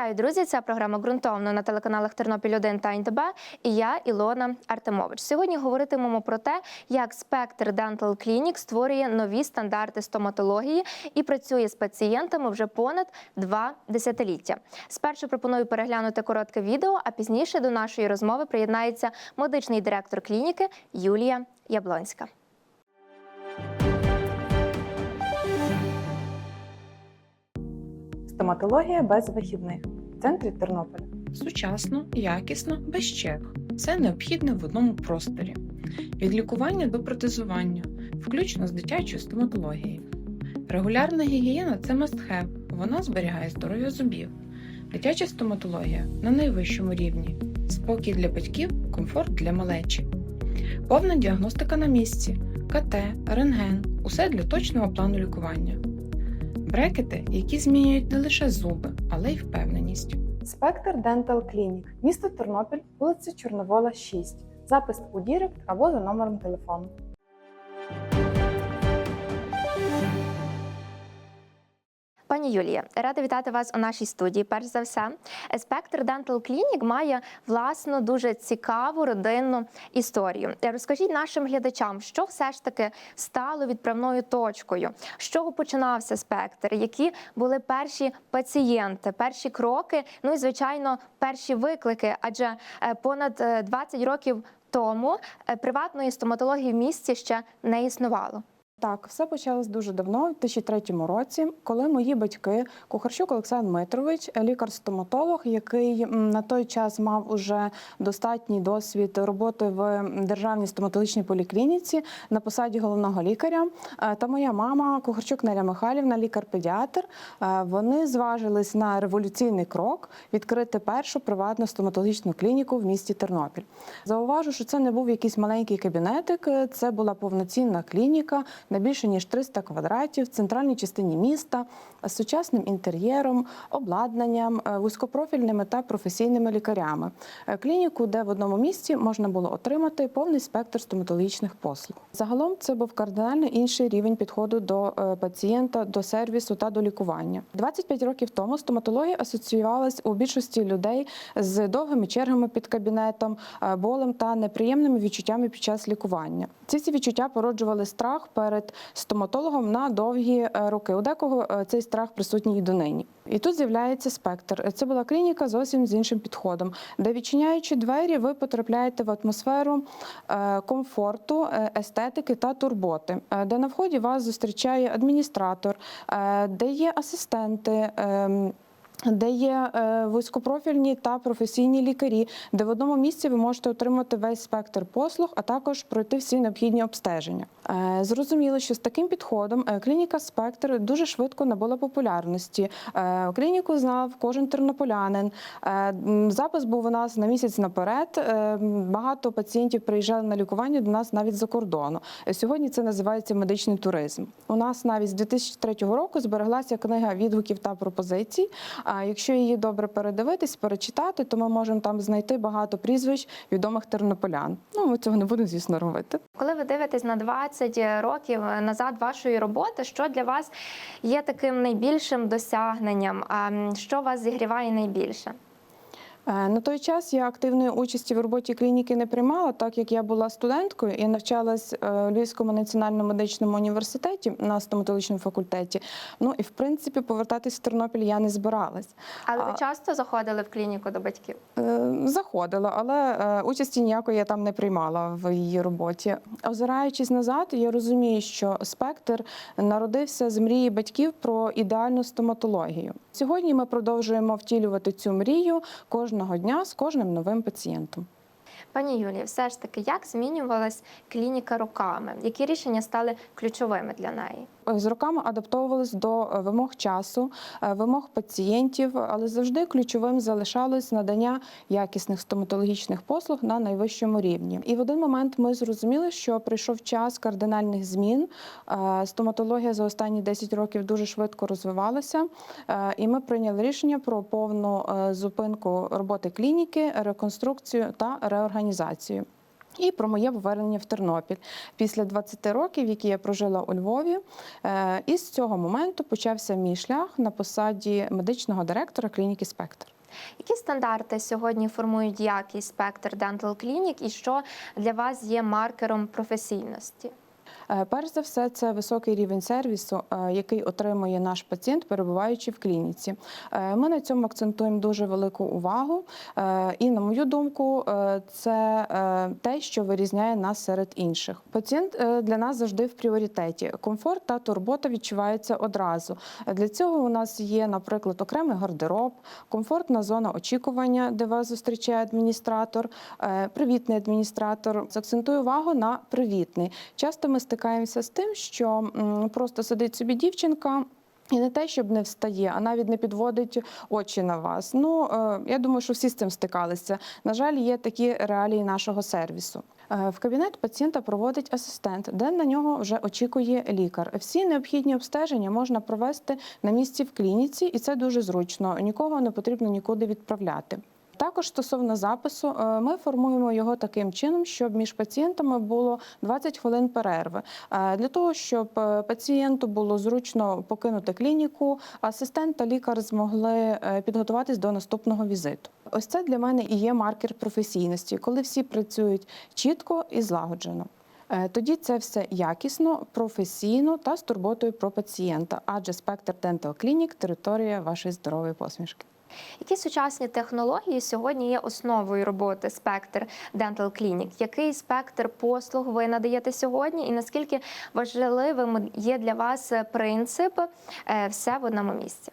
Вітаю, друзі! Це програма ґрунтовно на телеканалах Тернопіль 1 та НТБ. І я Ілона Артемович. Сьогодні говоритимемо про те, як спектр Dental Clinic створює нові стандарти стоматології і працює з пацієнтами вже понад два десятиліття. Спершу пропоную переглянути коротке відео, а пізніше до нашої розмови приєднається медичний директор клініки Юлія Яблонська. Стоматологія без вихідних в центрі Тернополя. Сучасно, якісно, без черг. Все необхідне в одному просторі. Від лікування до протезування, включно з дитячою стоматологією. Регулярна гігієна це must-have, вона зберігає здоров'я зубів. Дитяча стоматологія на найвищому рівні. Спокій для батьків, комфорт для малечі. Повна діагностика на місці, КТ, рентген – усе для точного плану лікування. Брекети, які змінюють не лише зуби, але й впевненість. Спектр Dental Clinic, місто Тернопіль, вулиця Чорновола, 6. Запис у Дірект або за номером телефону. Пані Юлія, рада вітати вас у нашій студії. Перш за все, спектр Dental Clinic має власну дуже цікаву родинну історію. Розкажіть нашим глядачам, що все ж таки стало відправною точкою, з чого починався спектр, які були перші пацієнти, перші кроки, ну і звичайно, перші виклики, адже е, понад е, 20 років тому е, приватної стоматології в місті ще не існувало. Так, все почалось дуже давно, в 2003 році, коли мої батьки, Кухарчук Олександр Дмитрович, лікар-стоматолог, який на той час мав уже достатній досвід роботи в державній стоматологічній поліклініці на посаді головного лікаря, е, та моя мама Кухарчук Неля Михайлівна, лікар-педіатр. е, Вони зважились на революційний крок відкрити першу приватну стоматологічну клініку в місті Тернопіль. Зауважу, що це не був якийсь маленький кабінетик, е, це була повноцінна клініка на більше ніж 300 квадратів в центральній частині міста з сучасним інтер'єром, обладнанням, е, вузькопрофільними та професійними лікарями. Е, Клініку, де в одному місці можна було отримати повний спектр стоматологічних послуг. Загалом це був кардинально інший рівень підходу до е, пацієнта, до сервісу та до лікування. 25 років тому стоматологія асоціювалась у більшості людей з довгими чергами під кабінетом, болем та неприємними відчуттями під час лікування. Ці всі відчуття породжували страх перед стоматологом на довгі е, роки. У декого е, цей страх присутній і донині. І тут з'являється спектр. Це була клініка зовсім з іншим підходом, де відчиняючи двері, ви потрапляєте в атмосферу е, комфорту, естетики та турботи, де на вході вас зустрічає адміністратор, де є асистенти. Де є е, вузькопрофільні та професійні лікарі, де в одному місці ви можете отримати весь спектр послуг, а також пройти всі необхідні обстеження. Е, Зрозуміло, що з таким підходом е, клініка Спектр дуже швидко набула популярності. Клініку знав кожен тернополянин. Запис був у нас на місяць наперед. Багато пацієнтів приїжджали на лікування до нас навіть за кордону. Сьогодні це називається медичний туризм. У нас навіть з 2003 року збереглася книга відгуків та пропозицій. А якщо її добре передивитись, перечитати, то ми можемо там знайти багато прізвищ відомих тернополян. Ну ми цього не будемо, звісно, робити. Коли ви дивитесь на 20 років назад вашої роботи, що для вас є таким найбільшим досягненням? А що вас зігріває найбільше? Е, На той час я активної участі в роботі клініки не приймала, так як я була студенткою і навчалась е, в Львівському національному медичному університеті на стоматологічному факультеті. Ну і в принципі повертатись в Тернопіль я не збиралась. Але ви часто заходили в клініку до батьків? Е, Заходила, але участі ніякої я там не приймала в її роботі. Озираючись назад, я розумію, що спектр народився з мрії батьків про ідеальну стоматологію. Сьогодні ми продовжуємо втілювати цю мрію кожного дня з кожним новим пацієнтом. Пані Юлії, все ж таки, як змінювалась клініка роками? Які рішення стали ключовими для неї? З роками адаптовувались до е, вимог часу, е, вимог пацієнтів, але завжди ключовим залишалось надання якісних стоматологічних послуг на найвищому рівні. І в один момент ми зрозуміли, що прийшов час кардинальних змін. Е, Стоматологія за останні 10 років дуже швидко розвивалася, е, і ми прийняли рішення про повну е, зупинку роботи клініки, реконструкцію та реорганізацію. І про моє повернення в Тернопіль після 20 років, які я прожила у Львові. Е, І з цього моменту почався мій шлях на посаді медичного директора клініки Спектр. Які стандарти сьогодні формують якість спектр Dental Clinic і що для вас є маркером професійності? Е, Перш за все, це високий рівень сервісу, е, який отримує наш пацієнт, перебуваючи в клініці. Е, Ми на цьому акцентуємо дуже велику увагу. І, на мою думку, це те, що вирізняє нас серед інших. Пацієнт для нас завжди в пріоритеті. Комфорт та турбота відчуваються одразу. Для цього у нас є, наприклад, окремий гардероб, комфортна зона очікування, де вас зустрічає адміністратор, привітний адміністратор. Закцентую увагу на привітний. Часто ми стикаємося з тим, що просто сидить собі дівчинка. І не те, щоб не встає, а навіть не підводить очі на вас. Ну е, я думаю, що всі з цим стикалися. На жаль, є такі реалії нашого сервісу. Е, В кабінет пацієнта проводить асистент, де на нього вже очікує лікар. Всі необхідні обстеження можна провести на місці в клініці, і це дуже зручно. Нікого не потрібно нікуди відправляти. Також стосовно запису, е, ми формуємо його таким чином, щоб між пацієнтами було 20 хвилин перерви. Е, Для того, щоб е, пацієнту було зручно покинути клініку, асистент та лікар змогли підготуватись до наступного візиту. Ось це для мене і є маркер професійності, коли всі працюють чітко і злагоджено. Тоді це все якісно, професійно та з турботою про пацієнта, адже спектр Dental Clinic – територія вашої здорової посмішки. Які сучасні технології сьогодні є основою роботи спектр Dental Clinic? Який спектр послуг ви надаєте сьогодні, і наскільки важливим є для вас принцип е, все в одному місці?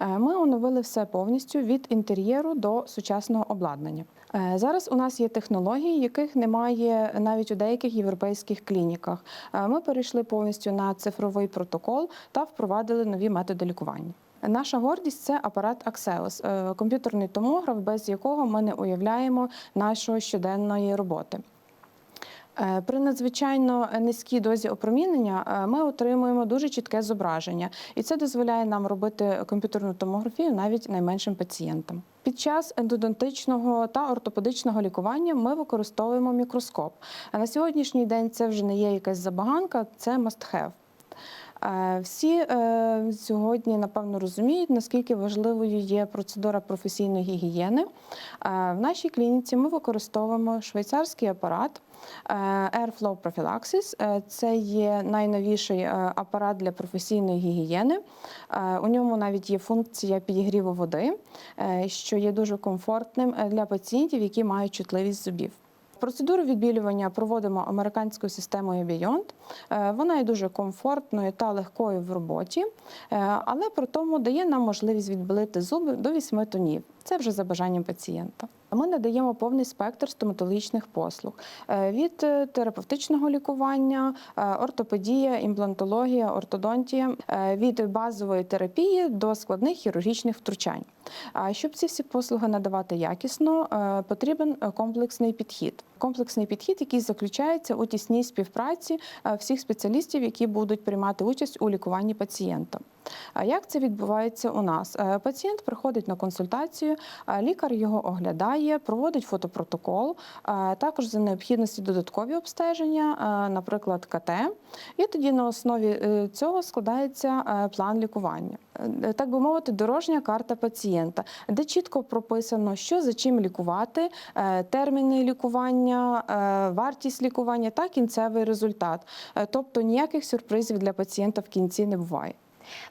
Е, Ми оновили все повністю від інтер'єру до сучасного обладнання. Е, Зараз у нас є технології, яких немає навіть у деяких європейських клініках. Ми перейшли повністю на цифровий протокол та впровадили нові методи лікування. Наша гордість це апарат Axeos, е, комп'ютерний томограф, без якого ми не уявляємо нашої щоденної роботи. Е, При надзвичайно низькій дозі опромінення е, ми отримуємо дуже чітке зображення, і це дозволяє нам робити комп'ютерну томографію навіть найменшим пацієнтам. Під час ендодонтичного та ортопедичного лікування ми використовуємо мікроскоп. А на сьогоднішній день це вже не є якась забаганка, це must have. Е, Всі е, сьогодні напевно розуміють, наскільки важливою є процедура професійної гігієни. Е, В нашій клініці ми використовуємо швейцарський апарат Airflow Prophylaxis. Це є найновіший апарат для професійної гігієни. У ньому навіть є функція підігріву води, що є дуже комфортним для пацієнтів, які мають чутливість зубів. Процедуру відбілювання проводимо американською системою Beyond. Е, Вона є дуже комфортною та легкою в роботі, е, але при тому дає нам можливість відбілити зуби до 8 тонів. Це вже за бажанням пацієнта. Ми надаємо повний спектр стоматологічних послуг е, від терапевтичного лікування, ортопедія, імплантологія, ортодонтія, від базової терапії до складних хірургічних втручань. А щоб ці всі послуги надавати якісно, потрібен комплексний підхід. Комплексний підхід, який заключається у тісній співпраці е, всіх спеціалістів, які будуть приймати участь у лікуванні пацієнта. А як це відбувається у нас? Е, Пацієнт приходить на консультацію, лікар його оглядає, проводить фотопротокол, е, також за необхідності додаткові обстеження, наприклад, КТ. І тоді на основі цього складається план лікування. Так би мовити, дорожня карта пацієнта, де чітко прописано, що за чим лікувати, терміни лікування, е, вартість лікування та кінцевий результат. Е, Тобто ніяких сюрпризів для пацієнта в кінці не буває.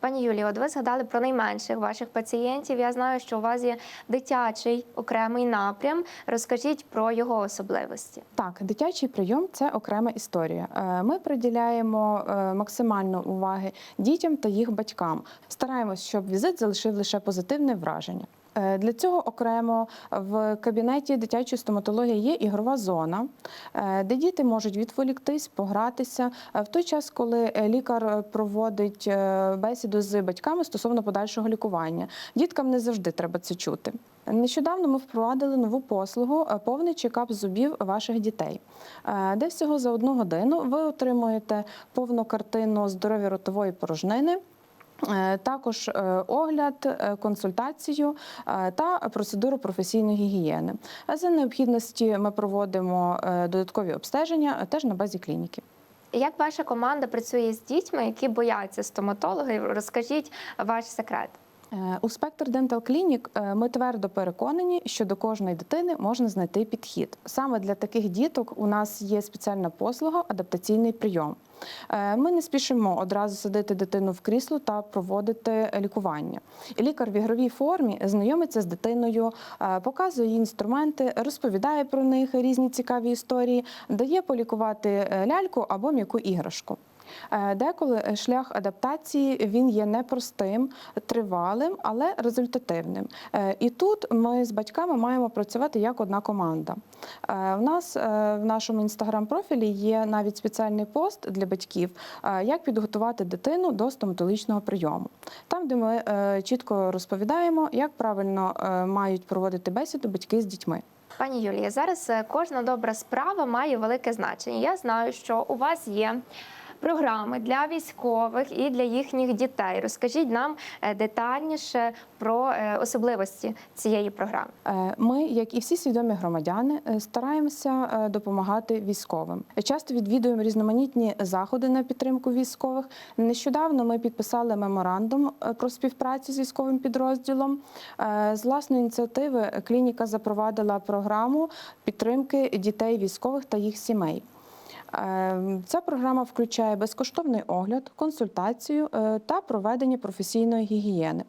Пані Юлія, от ви згадали про найменших ваших пацієнтів. Я знаю, що у вас є дитячий окремий напрям. Розкажіть про його особливості. Так, дитячий прийом це окрема історія. Е, Ми приділяємо максимально уваги дітям та їх батькам. Стараємось, щоб візит залишив лише позитивне враження. Е, Для цього окремо в кабінеті дитячої стоматології є ігрова зона, е, де діти можуть відволіктись, погратися е, в той час, коли лікар проводить бесіду з батьками стосовно подальшого лікування. Діткам не завжди треба це чути. Нещодавно ми впровадили нову послугу повний чекап зубів ваших дітей, де всього за одну годину ви отримуєте повну картину здоров'я ротової порожнини. Е, Також е, огляд, е, консультацію та процедуру професійної гігієни. За необхідності ми проводимо додаткові обстеження теж на базі клініки. Як ваша команда працює з дітьми, які бояться стоматологів? Розкажіть ваш секрет. Е, У Спектр Clinic е, ми твердо переконані, що до кожної дитини можна знайти підхід. Саме для таких діток у нас є спеціальна послуга адаптаційний прийом. Е, Ми не спішимо одразу садити дитину в крісло та проводити лікування. Лікар в ігровій формі знайомиться з дитиною, е, показує їй інструменти, розповідає про них різні цікаві історії, дає полікувати ляльку або м'яку іграшку. Е, Деколи е, шлях адаптації він є непростим, тривалим, але результативним. Е, І тут ми з батьками маємо працювати як одна команда. У нас в нашому інстаграм-профілі є навіть спеціальний пост для батьків, як підготувати дитину до стоматологічного прийому. Там, де ми чітко розповідаємо, як правильно мають проводити бесіду батьки з дітьми. Пані Юлія, зараз кожна добра справа має велике значення. Я знаю, що у вас є. Програми для військових і для їхніх дітей. Розкажіть нам е, детальніше про е, особливості цієї програми. Е, Ми, як і всі свідомі громадяни, стараємося допомагати військовим. Часто відвідуємо різноманітні заходи на підтримку військових. Нещодавно ми підписали меморандум про співпрацю з військовим підрозділом. З власної ініціативи клініка запровадила програму підтримки дітей військових та їх сімей. Е, Ця програма включає безкоштовний огляд, консультацію е, та проведення професійної гігієни.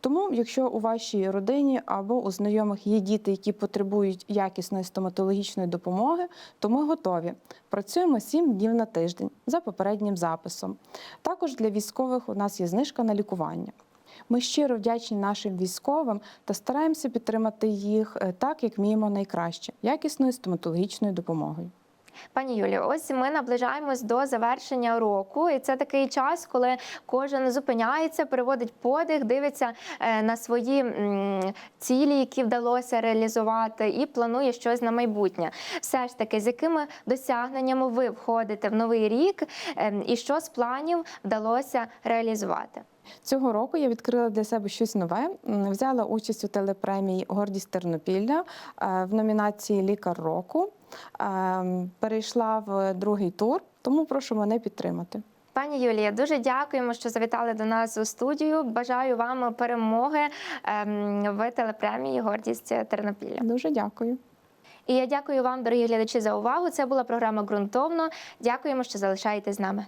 Тому, якщо у вашій родині або у знайомих є діти, які потребують якісної стоматологічної допомоги, то ми готові. Працюємо 7 днів на тиждень за попереднім записом. Також для військових у нас є знижка на лікування. Ми щиро вдячні нашим військовим та стараємося підтримати їх е, так, як вміємо найкраще якісною стоматологічною допомогою. Пані Юлію, ось ми наближаємось до завершення року, і це такий час, коли кожен зупиняється, переводить подих, дивиться е, на свої цілі, які вдалося реалізувати, і планує щось на майбутнє. Все ж таки, з якими досягненнями ви входите в новий рік, ем, і що з планів вдалося реалізувати? Цього року я відкрила для себе щось нове. Взяла участь у телепремії Гордість Тернопілля е, в номінації Лікар року. Е, Перейшла в другий тур, тому прошу мене підтримати. Пані Юлія, дуже дякуємо, що завітали до нас у студію. Бажаю вам перемоги ем, в телепремії Гордість Тернопілля. Дуже дякую. І я дякую вам, дорогі глядачі, за увагу. Це була програма ґрунтовно. Дякуємо, що залишаєтесь з нами.